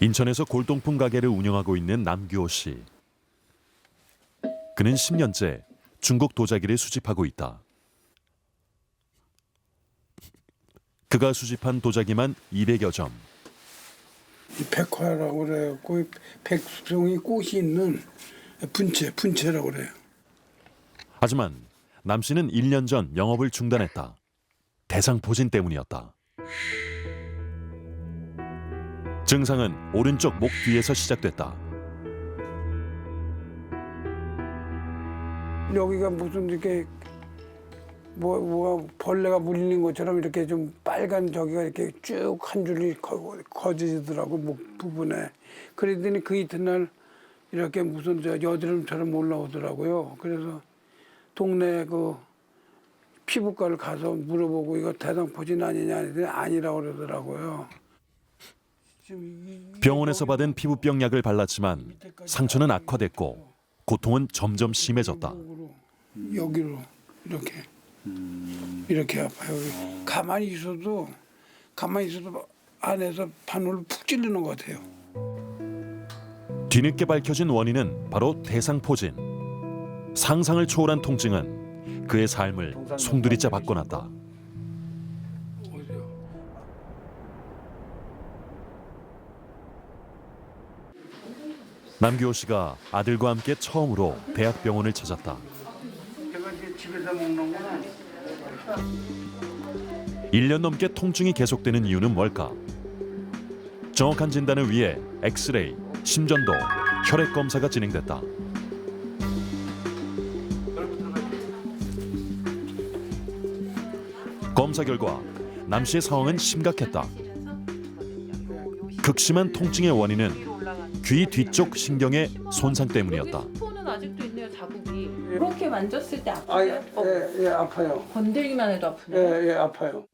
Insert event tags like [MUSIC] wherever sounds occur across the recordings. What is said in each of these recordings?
인천에서 골동품 가게를 운영하고 있는 남규호 씨. 그는 10년째 중국 도자기를 수집하고 있다. 그가 수집한 도자기만 200여 점. 이 백화라고 그래갖고 백수종이 꽃이 있는 분체, 분체라고 그래요. 하지만 남 씨는 1년 전 영업을 중단했다. 대상 포진 때문이었다. 증상은 오른쪽 목 뒤에서 시작됐다. 여기가 무슨 이렇게 뭐, 뭐 벌레가 물리는 것처럼 이렇게 좀 빨간 저기가 이렇게 쭉 한 줄이 거, 거지더라고 목 부분에. 그러더니 그 이튿날 이렇게 무슨 저 여드름처럼 올라오더라고요. 그래서 동네 그 피부과를 가서 물어보고 이거 대상포진 아니냐 했더니 아니라고 그러더라고요. 병원에서 받은 피부병 약을 발랐지만 상처는 악화됐고 고통은 점점 심해졌다. 여기로 이렇게 이렇게 아파요. 가만히 있어도 가만히 있어도 안에서 바늘로 푹 찔리는 것 같아요. 뒤늦게 밝혀진 원인은 바로 대상포진. 상상을 초월한 통증은 그의 삶을 송두리째 바꿔놨다. 남규호 씨가 아들과 함께 처음으로 대학병원을 찾았다. 제가 이제 집에서 먹는 거는 1년 넘게 통증이 계속되는 이유는 뭘까? 정확한 진단을 위해 엑스레이, 심전도, 혈액 검사가 진행됐다. 검사 결과 남 씨의 상황은 심각했다. 극심한 통증의 원인은 귀 뒤쪽 신경의 손상 때문이었다. 폰은 아직도 있네요 자국이 이렇게 만졌을 때 아파요? 아, 예, 어, 예, 예, 아파요. 건들기만 해도 아프네요 예, 예, 아파요.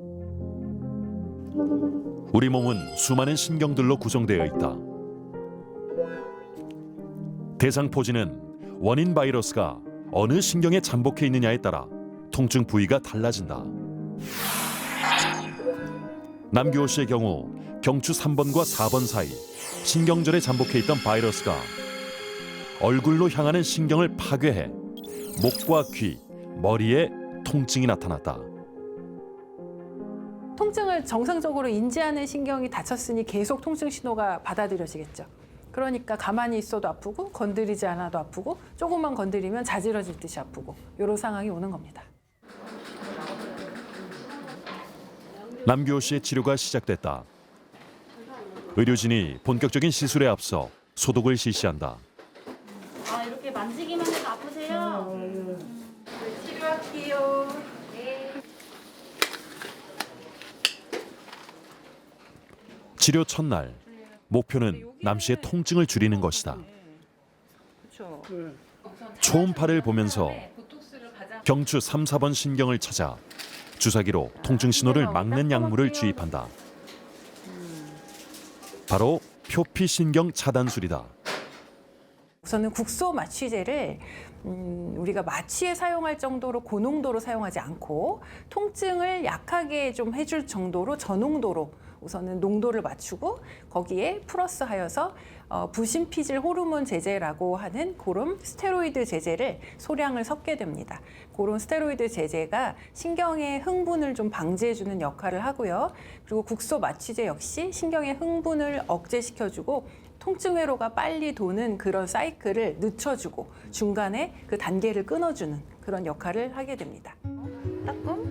우리 몸은 수많은 신경들로 구성되어 있다. 대상포진은 원인 바이러스가 어느 신경에 잠복해 있느냐에 따라 통증 부위가 달라진다. 남규호 씨의 경우 경추 3번과 4번 사이 신경절에 잠복해 있던 바이러스가 얼굴로 향하는 신경을 파괴해 목과 귀, 머리에 통증이 나타났다. 통증을 정상적으로 인지하는 신경이 다쳤으니 계속 통증 신호가 받아들여지겠죠. 그러니까 가만히 있어도 아프고 건드리지 않아도 아프고 조금만 건드리면 자지러질 듯이 아프고 이런 상황이 오는 겁니다. 남규호 씨의 치료가 시작됐다. 의료진이 본격적인 시술에 앞서 소독을 실시한다. 아 이렇게 만지기만 해도 아프세요? 치료할게요. 치료 첫날 목표는 남 씨의 통증을 줄이는 것이다. 그렇죠 초음파를 보면서 경추 3, 4번 신경을 찾아 주사기로 통증 신호를 막는 약물을 주입한다. 바로 표피 신경 차단술이다. 우선은 국소 마취제를 음, 우리가 마취에 사용할 정도로 고농도로 사용하지 않고 통증을 약하게 좀 해줄 정도로 저농도로 우선은 농도를 맞추고 거기에 플러스하여서 어, 부신피질 호르몬 제제라고 하는 그런 스테로이드 제제를 소량을 섞게 됩니다. 그런 스테로이드 제제가 신경의 흥분을 좀 방지해주는 역할을 하고요. 그리고 국소 마취제 역시 신경의 흥분을 억제시켜주고 통증 회로가 빨리 도는 그런 사이클을 늦춰주고 중간에 그 단계를 끊어주는 그런 역할을 하게 됩니다. 따끔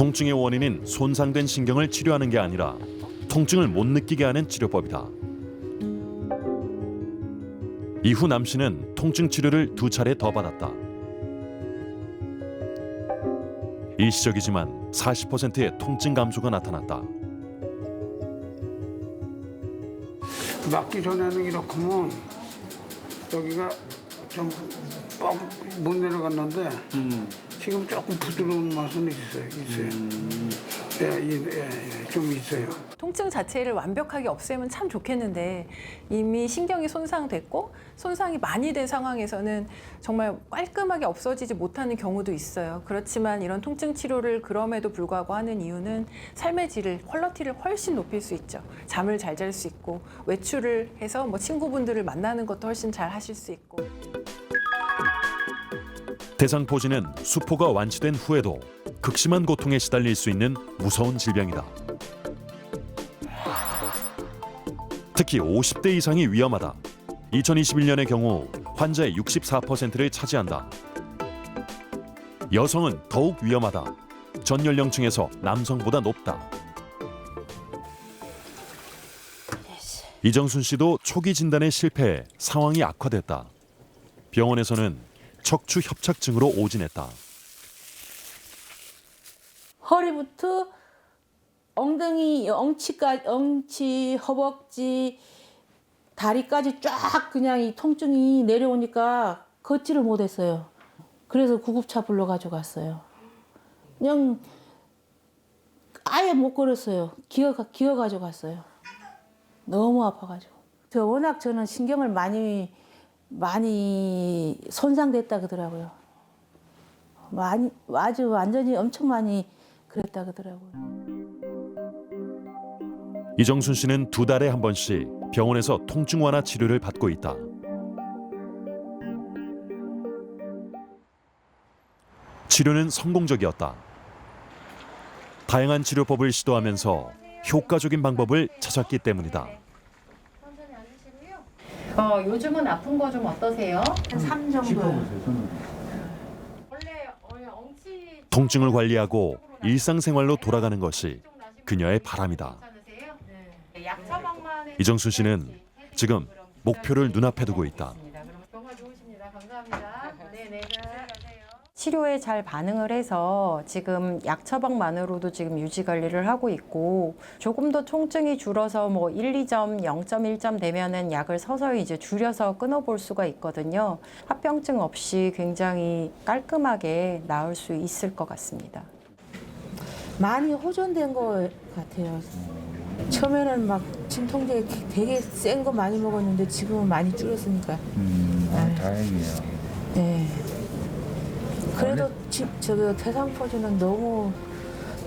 통증의 원인인 손상된 신경을 치료하는 게 아니라 통증을 못 느끼게 하는 치료법이다. 이후 남 씨는 통증 치료를 두 차례 더 받았다. 일시적이지만 40%의 통증 감소가 나타났다. 맞기 전에는 이렇게면 여기가 좀뻑못 내려갔는데 지금 조금 부드러운 맛은 있어요. 있어요. 예, 예, 예, 좀 있어요. 통증 자체를 완벽하게 없애면 참 좋겠는데 이미 신경이 손상됐고 손상이 많이 된 상황에서는 정말 깔끔하게 없어지지 못하는 경우도 있어요. 그렇지만 이런 통증 치료를 그럼에도 불구하고 하는 이유는 삶의 질을 퀄러티를 훨씬 높일 수 있죠. 잠을 잘 잘 수 있고 외출을 해서 뭐 친구분들을 만나는 것도 훨씬 잘 하실 수 있고 대상포진은 수포가 완치된 후에도 극심한 고통에 시달릴 수 있는 무서운 질병이다. 특히 50대 이상이 위험하다. 2021년의 경우 환자의 64%를 차지한다. 여성은 더욱 위험하다. 전 연령층에서 남성보다 높다. 이정순 씨도 초기 진단에 실패해 상황이 악화됐다. 병원에서는 척추 협착증으로 오진했다. 허리부터 엉덩이, 엉치까지, 엉치, 허벅지, 다리까지 쫙 그냥 이 통증이 내려오니까 걷지를 못했어요. 그래서 구급차 불러가지고 갔어요. 그냥 아예 못 걸었어요. 기어, 기어가지고 갔어요. 너무 아파가지고. 저 워낙 저는 신경을 많이, 많이 손상됐다 그러더라고요. 많이, 아주 완전히 엄청 많이 그랬다 그러더라고요. 이정순 씨는 두 달에 한 번씩 병원에서 통증 완화 치료를 받고 있다. 치료는 성공적이었다. 다양한 치료법을 시도하면서 효과적인 방법을 찾았기 때문이다. 어, 요즘은 아픈 거 좀 어떠세요? 한3 정도. 원래 어, 엉치 통증을 관리하고 일상생활로 돌아가는 것이 그녀의 바람이다. 괜찮으세요? 네. 약 처방만 이정순 씨는 지금 목표를 눈앞에 두고 있다. 경과 좋으십니다. 감사합니다. 네, 네. 치료에 잘 반응을 해서 지금 약 처방만으로도 지금 유지 관리를 하고 있고 조금 더 통증이 줄어서 뭐 1, 2점, 0.1점 되면은 약을 서서히 이제 줄여서 끊어볼 수가 있거든요. 합병증 없이 굉장히 깔끔하게 나을 수 있을 것 같습니다. 많이 호전된 것 같아요. 처음에는 막 진통제 되게 센 거 많이 먹었는데 지금은 많이 줄었으니까. 음, 아, 다행이에요. 네. 그래도 지, 저기 대상포진은 너무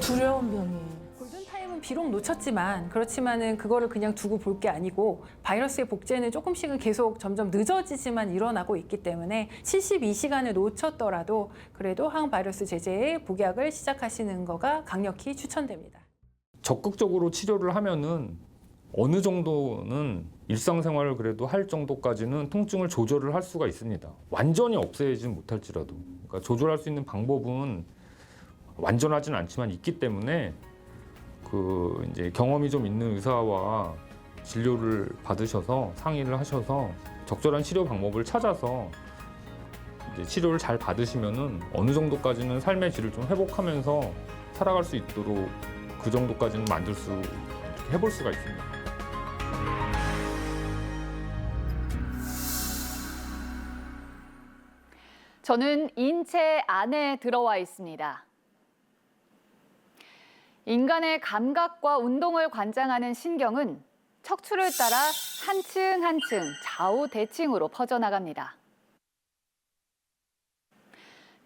두려운 병이에요. 골든타임은 비록 놓쳤지만 그렇지만은 그거를 그냥 두고 볼 게 아니고 바이러스의 복제는 조금씩은 계속 점점 늦어지지만 일어나고 있기 때문에 72시간을 놓쳤더라도 그래도 항바이러스 제제의 복약을 시작하시는 거가 강력히 추천됩니다. 적극적으로 치료를 하면은 어느 정도는 일상생활을 그래도 할 정도까지는 통증을 조절을 할 수가 있습니다. 완전히 없애지는 못할지라도. 그러니까 조절할 수 있는 방법은 완전하진 않지만 있기 때문에 그 이제 경험이 좀 있는 의사와 진료를 받으셔서 상의를 하셔서 적절한 치료 방법을 찾아서 치료를 잘 받으시면은 어느 정도까지는 삶의 질을 좀 회복하면서 살아갈 수 있도록 그 정도까지는 만들 수 해볼 수가 있습니다. 저는 인체 안에 들어와 있습니다. 인간의 감각과 운동을 관장하는 신경은 척추를 따라 한층 한층 좌우 대칭으로 퍼져나갑니다.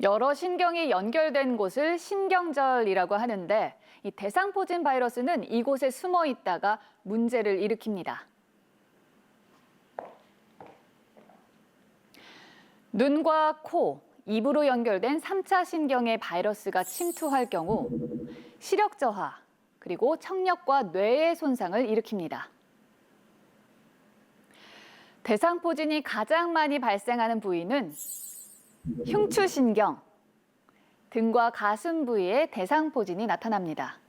여러 신경이 연결된 곳을 신경절이라고 하는데 이 대상포진 바이러스는 이곳에 숨어 있다가 문제를 일으킵니다. 눈과 코, 입으로 연결된 3차 신경에 바이러스가 침투할 경우 시력 저하, 그리고 청력과 뇌의 손상을 일으킵니다. 대상포진이 가장 많이 발생하는 부위는 흉추신경, 등과 가슴 부위에 대상포진이 나타납니다.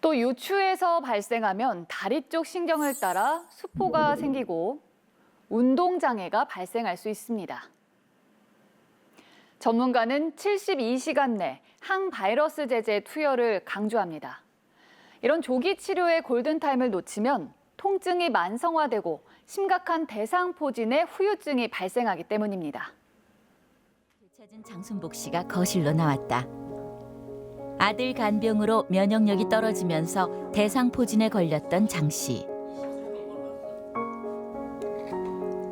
또 요추에서 발생하면 다리 쪽 신경을 따라 수포가 생기고 운동장애가 발생할 수 있습니다. 전문가는 72시간 내 항바이러스 제제 투여를 강조합니다. 이런 조기 치료의 골든타임을 놓치면 통증이 만성화되고 심각한 대상포진의 후유증이 발생하기 때문입니다. 찾은 장순복 씨가 거실로 나왔다. 아들 간병으로 면역력이 떨어지면서 대상포진에 걸렸던 장 씨.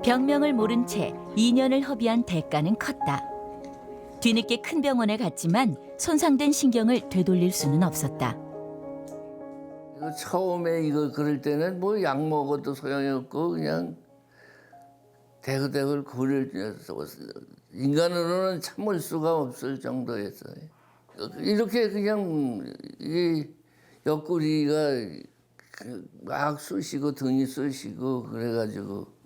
병명을 모른 채 2년을 허비한 대가는 컸다. 뒤늦게 큰 병원에 갔지만 손상된 신경을 되돌릴 수는 없었다. 이거 처음에 이거 그럴 때는 뭐 약 먹어도 소용이 없고 그냥 대그대그를 굴을 인간으로는 참을 수가 없을 정도였어요. 이렇게 그냥 이 옆구리가 그막 쑤시고 등이 쑤시고 그래가지고 저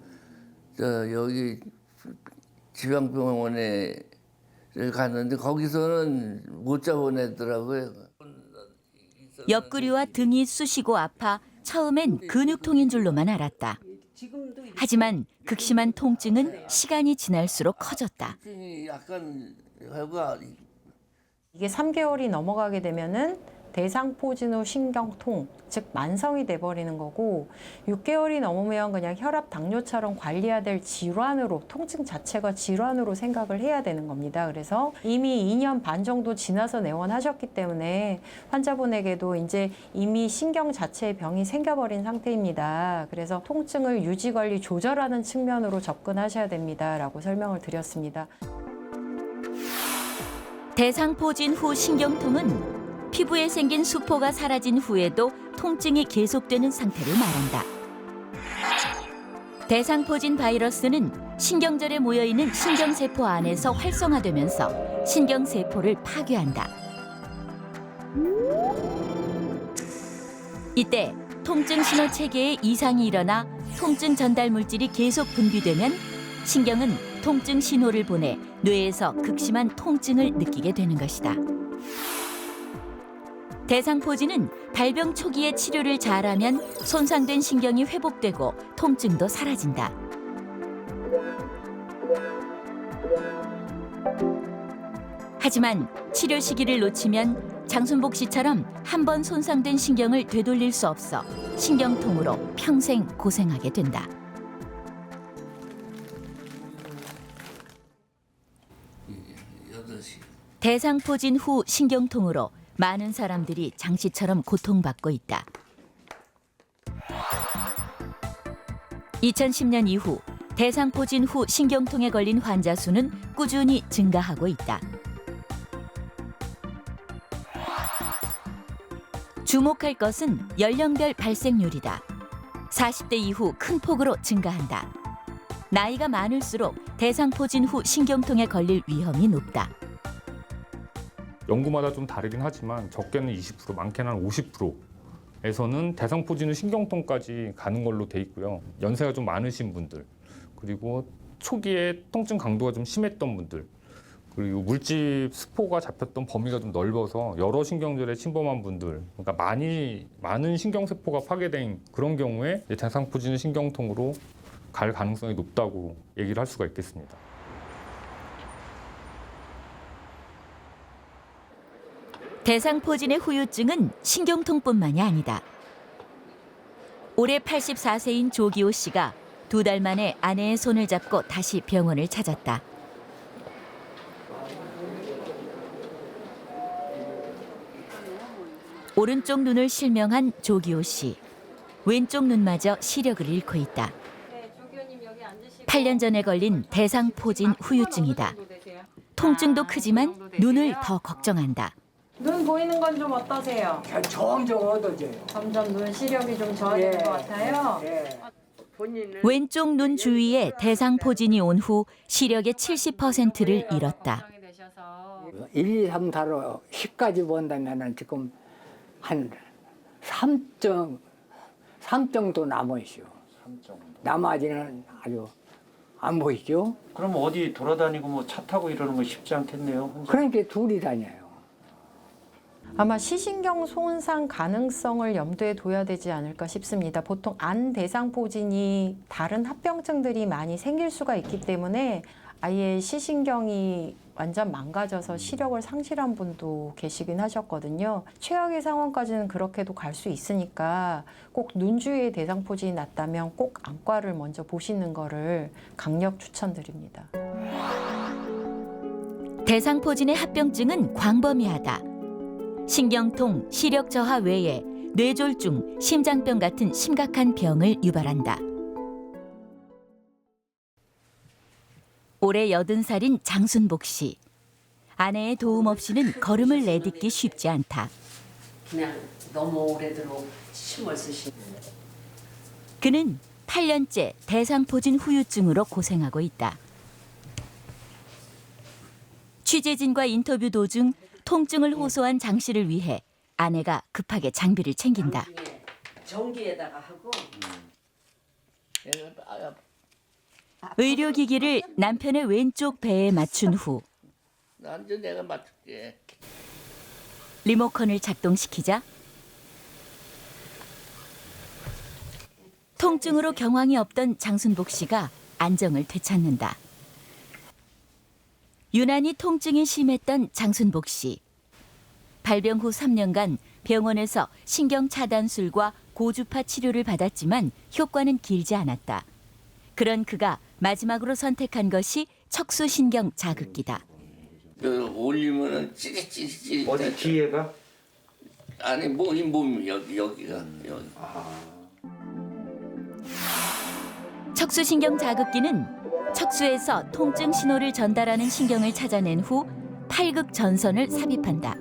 여기 지방병원에 갔는데 거기서는 못 잡아내더라고요. 옆구리와 등이 쑤시고 아파 처음엔 근육통인 줄로만 알았다. 하지만 극심한 통증은 시간이 지날수록 커졌다. 약간 이게 3개월이 넘어가게 되면은 대상포진 후 신경통, 즉 만성이 돼버리는 거고 6개월이 넘으면 그냥 혈압 당뇨처럼 관리해야 될 질환으로 통증 자체가 질환으로 생각을 해야 되는 겁니다. 그래서 이미 2년 반 정도 지나서 내원하셨기 때문에 환자분에게도 이제 이미 신경 자체의 병이 생겨버린 상태입니다. 그래서 통증을 유지 관리 조절하는 측면으로 접근하셔야 됩니다라고 설명을 드렸습니다. 대상포진 후 신경통은 피부에 생긴 수포가 사라진 후에도 통증이 계속되는 상태를 말한다. 대상포진 바이러스는 신경절에 모여 있는 신경세포 안에서 활성화되면서 신경세포를 파괴한다. 이때 통증 신호 체계에 이상이 일어나 통증 전달 물질이 계속 분비되면 신경은 통증 신호를 보내 뇌에서 극심한 통증을 느끼게 되는 것이다. 대상포진은 발병 초기에 치료를 잘하면 손상된 신경이 회복되고 통증도 사라진다. 하지만 치료 시기를 놓치면 장순복 씨처럼 한 번 손상된 신경을 되돌릴 수 없어 신경통으로 평생 고생하게 된다. 여덟 시. 대상포진 후 신경통으로 많은 사람들이 장 씨처럼 고통받고 있다. 2010년 이후 대상포진 후 신경통에 걸린 환자 수는 꾸준히 증가하고 있다. 주목할 것은 연령별 발생률이다. 40대 이후 큰 폭으로 증가한다. 나이가 많을수록 대상포진 후 신경통에 걸릴 위험이 높다. 연구마다 좀 다르긴 하지만 적게는 20%, 많게는 한 50%에서는 대상포진 후 신경통까지 가는 걸로 돼 있고요. 연세가 좀 많으신 분들, 그리고 초기에 통증 강도가 좀 심했던 분들, 그리고 물집 스포가 잡혔던 범위가 좀 넓어서 여러 신경절에 침범한 분들, 그러니까 많이 많은 신경세포가 파괴된 그런 경우에 이제 대상포진 후 신경통으로 갈 가능성이 높다고 얘기를 할 수가 있겠습니다. 대상포진의 후유증은 신경통뿐만이 아니다. 올해 84세인 조기호 씨가 두 달 만에 아내의 손을 잡고 다시 병원을 찾았다. 오른쪽 눈을 실명한 조기호 씨. 왼쪽 눈마저 시력을 잃고 있다. 8년 전에 걸린 대상포진 후유증이다. 통증도 크지만 눈을 더 걱정한다. 눈 보이는 건 좀 어떠세요? 점점 얻어져요. 점점 눈 시력이 좀 좋아지는 예. 것 같아요. 예. 왼쪽 눈 주위에 대상 포진이 온 후 시력의 70%를 잃었다. 1, 2, 3, 4로 10까지 본다면은 지금 한 3점, 3 정도 남아있죠. 나머지는 아주 안 보이죠. 그럼 어디 돌아다니고 뭐 차 타고 이러는 거 쉽지 않겠네요. 혼자. 그러니까 둘이 다녀요. 아마 시신경 손상 가능성을 염두에 둬야 되지 않을까 싶습니다. 보통 안 대상포진이 다른 합병증들이 많이 생길 수가 있기 때문에 아예 시신경이 완전 망가져서 시력을 상실한 분도 계시긴 하셨거든요. 최악의 상황까지는 그렇게도 갈 수 있으니까 꼭 눈 주위에 대상포진이 났다면 꼭 안과를 먼저 보시는 거를 강력 추천드립니다. 대상포진의 합병증은 광범위하다. 신경통, 시력 저하 외에 뇌졸중, 심장병 같은 심각한 병을 유발한다. 올해 여든 살인 장순복 씨. 아내의 도움 없이는 걸음을 내딛기 쉽지 않다. 그냥 너무 오래도록 힘을 쓰시. 그는 8년째 대상포진 후유증으로 고생하고 있다. 취재진과 인터뷰 도중 통증을 호소한 장 씨를 위해 아내가 급하게 장비를 챙긴다. 전기에다가 하고 의료기기를 남편의 왼쪽 배에 맞춘 후 난저 내가 맞출게. 리모컨을 작동시키자 통증으로 경황이 없던 장순복 씨가 안정을 되찾는다. 유난히 통증이 심했던 장순복 씨. 발병 후 3년간 병원에서 신경 차단술과 고주파 치료를 받았지만 효과는 길지 않았다. 그런 그가 마지막으로 선택한 것이 척수 신경 자극기다. 그 올리면은 찌릿찌릿찌릿. 어디 뒤에가? 아니 몸이 몸 여기 여기가 여기. 척수신경 자극기는 척수에서 통증 신호를 전달하는 신경을 찾아낸 후 팔극 전선을 삽입한다.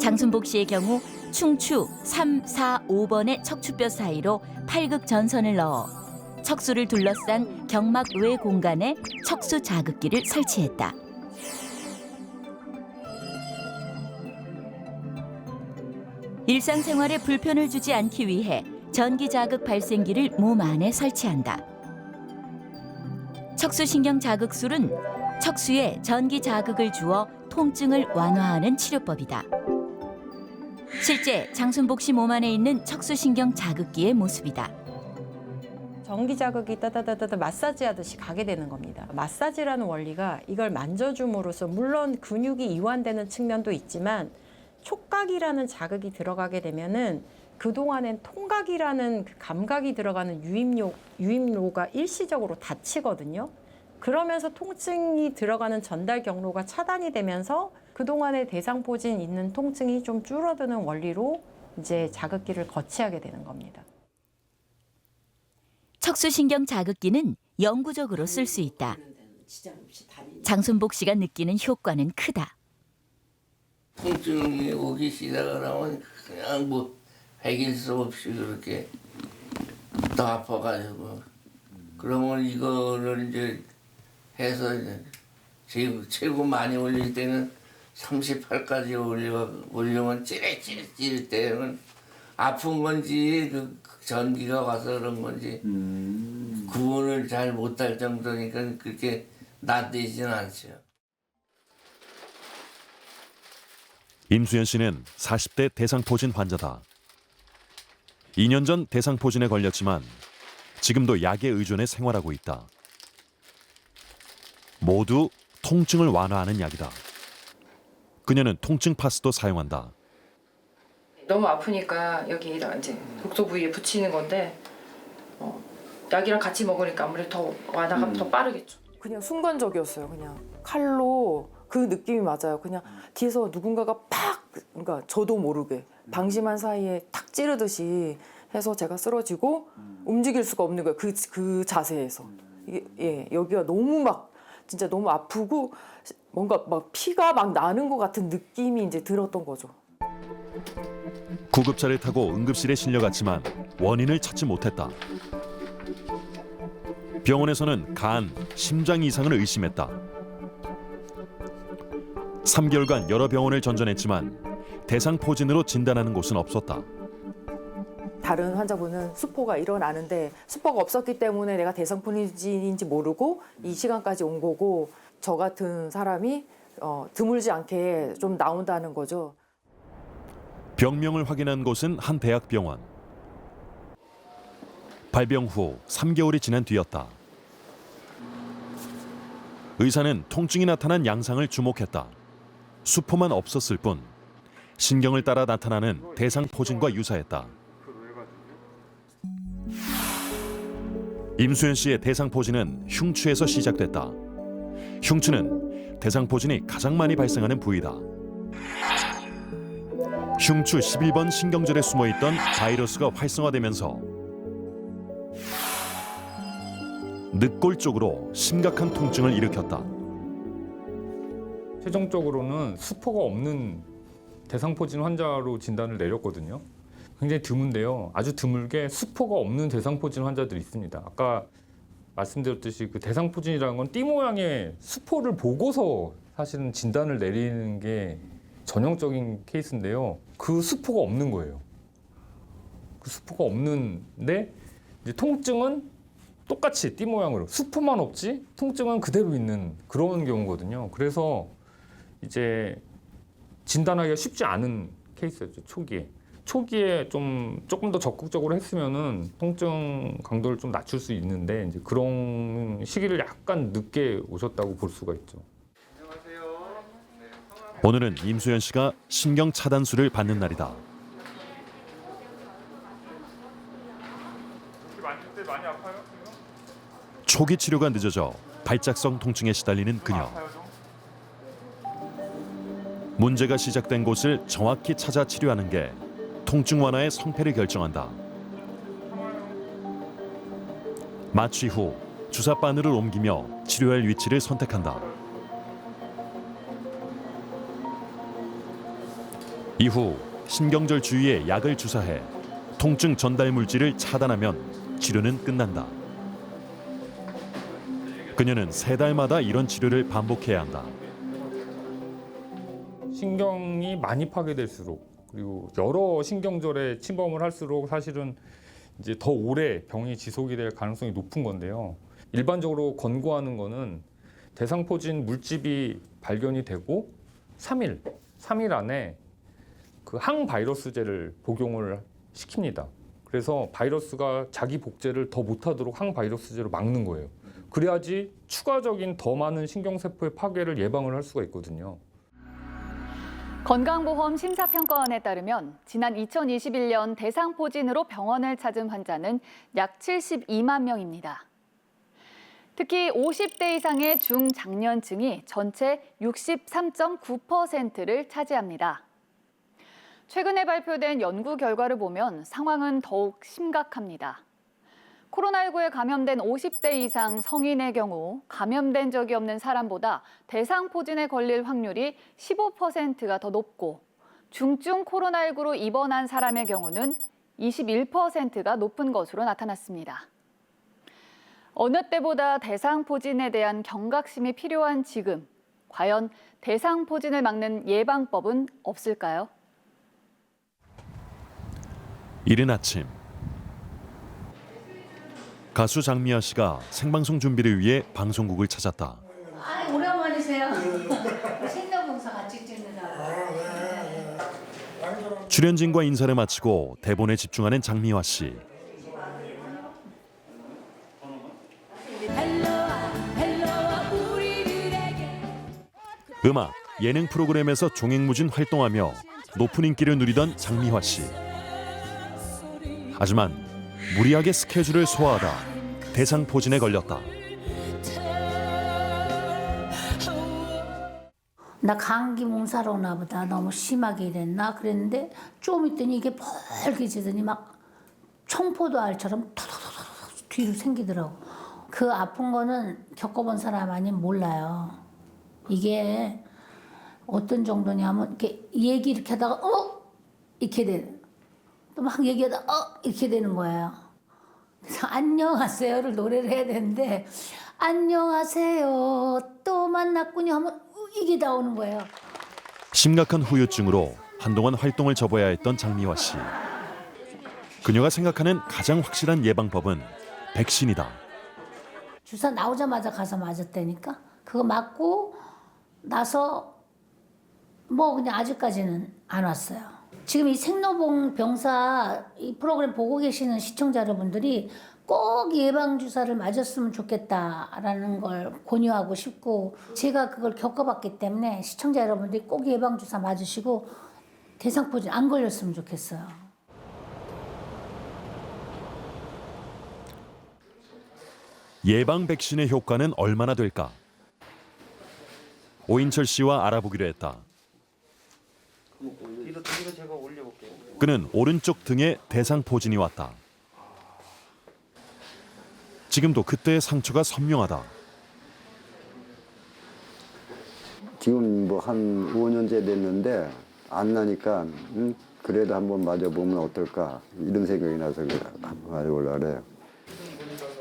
장순복 씨의 경우 충추 3, 4, 5번의 척추뼈 사이로 팔극 전선을 넣어 척수를 둘러싼 경막 외 공간에 척수 자극기를 설치했다. 일상생활에 불편을 주지 않기 위해 전기 자극 발생기를 몸 안에 설치한다. 척수신경 자극술은 척수에 전기 자극을 주어 통증을 완화하는 치료법이다. 실제 장순복 씨 몸 안에 있는 척수신경 자극기의 모습이다. 전기 자극이 따다다다다 마사지 하듯이 가게 되는 겁니다. 마사지라는 원리가 이걸 만져줌으로써 물론 근육이 이완되는 측면도 있지만 촉각이라는 자극이 들어가게 되면은 그동안엔 통각이라는 그 감각이 들어가는 유입로, 유입로가 일시적으로 닫히거든요. 그러면서 통증이 들어가는 전달 경로가 차단이 되면서 그동안의 대상포진 있는 통증이 좀 줄어드는 원리로 이제 자극기를 거치하게 되는 겁니다. 척수신경 자극기는 영구적으로 쓸 수 있다. 장순복 씨가 느끼는 효과는 크다. 통증이 오기 시작하면 그냥 뭐 해길 수 없이 그렇게 더 아파가지고 그러면 이거를 이제 해서 이제 최고, 최고 많이 올릴 때는 38까지 올려 올리면 찌릿찌릿찌릿 때는 아픈 건지 그 전기가 와서 그런 건지 구분을 잘 못할 정도니까 그렇게 나대지는 않죠. 임수연 씨는 40대 대상포진 환자다. 2년 전 대상포진에 걸렸지만 지금도 약에 의존해 생활하고 있다. 모두 통증을 완화하는 약이다. 그녀는 통증 파스도 사용한다. 너무 아프니까 여기다 이제 독소 부위에 붙이는 건데 어, 약이랑 같이 먹으니까 아무래도 더 완화가 더 빠르겠죠. 그냥 순간적이었어요. 그냥 칼로 그 느낌이 맞아요. 그냥 뒤에서 누군가가 팍, 그러니까 저도 모르게 방심한 사이에 탁 찌르듯이 해서 제가 쓰러지고 움직일 수가 없는 거예요. 그, 그 자세에서. 이게, 예, 여기가 너무 막 진짜 너무 아프고 뭔가 막 피가 막 나는 것 같은 느낌이 이제 들었던 거죠. 구급차를 타고 응급실에 실려갔지만 원인을 찾지 못했다. 병원에서는 간, 심장 이상을 의심했다. 3개월간 여러 병원을 전전했지만 대상포진으로 진단하는 곳은 없었다. 다른 환자분은 수포가 일어나는데 수포가 없었기 때문에 내가 대상포진인지 모르고 이 시간까지 온 거고 저 같은 사람이 어, 드물지 않게 좀 나온다는 거죠. 병명을 확인한 곳은 한 대학병원. 발병 후 3개월이 지난 뒤였다. 의사는 통증이 나타난 양상을 주목했다. 수포만 없었을 뿐 신경을 따라 나타나는 대상 포진과 유사했다. 임수연 씨의 대상 포진은 흉추에서 시작됐다. 흉추는 대상 포진이 가장 많이 발생하는 부위다. 흉추 11번 신경절에 숨어 있던 바이러스가 활성화되면서 늑골 쪽으로 심각한 통증을 일으켰다. 최종적으로는 수포가 없는 대상포진 환자로 진단을 내렸거든요. 굉장히 드문데요. 아주 드물게 수포가 없는 대상포진 환자들이 있습니다. 아까 말씀드렸듯이 그 대상포진이라는 건 띠 모양의 수포를 보고서 사실은 진단을 내리는 게 전형적인 케이스인데요. 그 수포가 없는 거예요. 그 수포가 없는데 통증은 똑같이 띠 모양으로 수포만 없지 통증은 그대로 있는 그런 경우거든요. 그래서 이제 진단하기가 쉽지 않은 케이스였죠 초기에. 초기에 좀 조금 더 적극적으로 했으면은 통증 강도를 좀 낮출 수 있는데 이제 그런 시기를 약간 늦게 오셨다고 볼 수가 있죠. 오늘은 임수연 씨가 신경 차단술을 받는 날이다. 초기 치료가 늦어져 발작성 통증에 시달리는 그녀. 문제가 시작된 곳을 정확히 찾아 치료하는 게 통증 완화의 성패를 결정한다. 마취 후 주사 바늘을 옮기며 치료할 위치를 선택한다. 이후 신경절 주위에 약을 주사해 통증 전달 물질을 차단하면 치료는 끝난다. 그녀는 세 달마다 이런 치료를 반복해야 한다. 신경이 많이 파괴될수록 그리고 여러 신경절에 침범을 할수록 사실은 이제 더 오래 병이 지속이 될 가능성이 높은 건데요. 일반적으로 권고하는 거는 대상포진 물집이 발견이 되고 3일, 3일 안에 그 항바이러스제를 복용을 시킵니다. 그래서 바이러스가 자기 복제를 더 못하도록 항바이러스제로 막는 거예요. 그래야지 추가적인 더 많은 신경세포의 파괴를 예방을 할 수가 있거든요. 건강보험 심사평가원에 따르면 지난 2021년 대상포진으로 병원을 찾은 환자는 약 72만 명입니다. 특히 50대 이상의 중장년층이 전체 63.9%를 차지합니다. 최근에 발표된 연구 결과를 보면 상황은 더욱 심각합니다. 코로나19에 감염된 50대 이상 성인의 경우 감염된 적이 없는 사람보다 대상포진에 걸릴 확률이 15%가 더 높고 중증 코로나19로 입원한 사람의 경우는 21%가 높은 것으로 나타났습니다. 어느 때보다 대상포진에 대한 경각심이 필요한 지금, 과연 대상포진을 막는 예방법은 없을까요? 이른 아침 가수 장미아 씨가 생방송 준비를 위해 방송국을 찾았다. [LAUGHS] 아, 오랜만이세요. 생명봉사 같이 찍는다. 출연진과 인사를 마치고 대본에 집중하는 장미화 씨. 음악, 예능 프로그램에서 종횡무진 활동하며 높은 인기를 누리던 장미화 씨. 하지만 무리하게 스케줄을 소화하다 대상포진에 걸렸다. 나 감기 몸살로 오나 보다. 너무 심하게 됐나 그랬는데 좀 있더니 이게 벌개지더니 막 청포도 알처럼 뒤로 생기더라고. 그 아픈 거는 겪어본 사람 아니면 몰라요. 이게 어떤 정도냐면 이렇게 얘기 이렇게 하다가 어 이렇게 돼. 또 막 얘기하다 어 이렇게 되는 거예요. 그래서 안녕하세요를 노래를 해야 되는데 안녕하세요 또 만났군요 하면 이게 나오는 거예요. 심각한 후유증으로 한동안 활동을 접어야 했던 장미화 씨. 그녀가 생각하는 가장 확실한 예방법은 백신이다. 주사 나오자마자 가서 맞았다니까. 그거 맞고 나서 뭐 그냥 아직까지는 안 왔어요. 지금 이 생로봉 병사 이 프로그램 보고 계시는 시청자 여러분들이 꼭 예방 주사를 맞았으면 좋겠다라는 걸 권유하고 싶고 제가 그걸 겪어봤기 때문에 시청자 여러분들이 꼭 예방 주사 맞으시고 대상포진 안 걸렸으면 좋겠어요. 예방 백신의 효과는 얼마나 될까? 오인철 씨와 알아보기로 했다. 뒤로 뒤로 제가 올려볼게요. 그는 오른쪽 등에 대상포진이 왔다. 지금도 그때의 상처가 선명하다. 지금 뭐 한 5년째 됐는데 안 나니까 음, 그래도 한번 맞아보면 어떨까 이런 생각이 나서 그래, 한번 맞아보려고 그래요.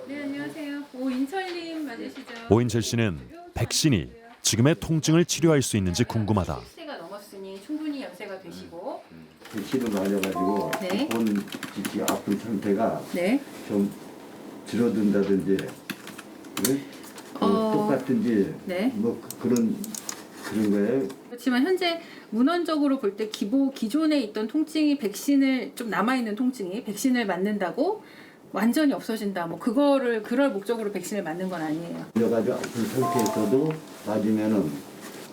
네 안녕하세요. 오인철님 맞으시죠? 오인철 씨는 백신이 지금의 통증을 치료할 수 있는지 궁금하다. 70세가 넘었으니 충분히 연세가 되시고 백신을 맞아가지고 네. 본 지지 아픈 상태가 네. 좀 줄어든다든지 네? 뭐 어, 똑같은지 네. 뭐 그- 그런 그런 거예요. 그렇지만 현재 문헌적으로 볼 때 기보 기존에 있던 통증이 백신을 좀 남아 있는 통증이 백신을 맞는다고 완전히 없어진다. 뭐 그거를 그럴 목적으로 백신을 맞는 건 아니에요. 여가지고 아픈 상태에서도 맞으면은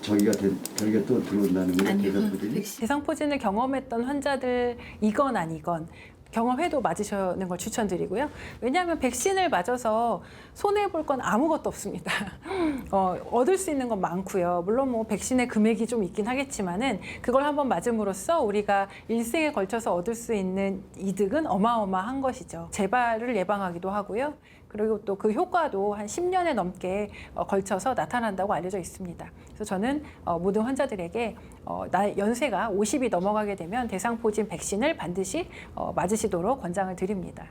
저기가 되, 저기가 또 들어온다는 거예요. 대상포진이. 대상포진을 경험했던 환자들 이건 아니건 경험해도 맞으시는 걸 추천드리고요. 왜냐하면 백신을 맞아서 손해 볼 건 아무것도 없습니다. [LAUGHS] 어, 얻을 수 있는 건 많고요. 물론 뭐 백신의 금액이 좀 있긴 하겠지만은 그걸 한번 맞음으로써 우리가 일생에 걸쳐서 얻을 수 있는 이득은 어마어마한 것이죠. 재발을 예방하기도 하고요. 그리고 또 그 효과도 한 10년에 넘게 어, 걸쳐서 나타난다고 알려져 있습니다. 그래서 저는 어, 모든 환자들에게 어, 나 연세가 50이 넘어가게 되면 대상포진 백신을 반드시 어, 맞으시도록 권장을 드립니다.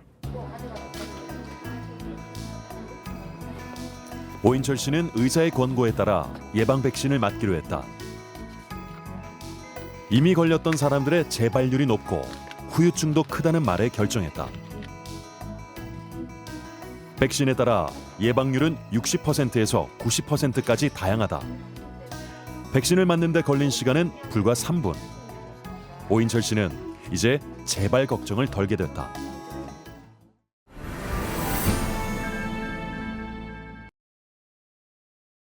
오인철 씨는 의사의 권고에 따라 예방 백신을 맞기로 했다. 이미 걸렸던 사람들의 재발률이 높고 후유증도 크다는 말에 결정했다. 백신에 따라 예방률은 60%에서 90%까지 다양하다. 백신을 맞는데 걸린 시간은 불과 3분. 오인철 씨는 이제 재발 걱정을 덜게 됐다.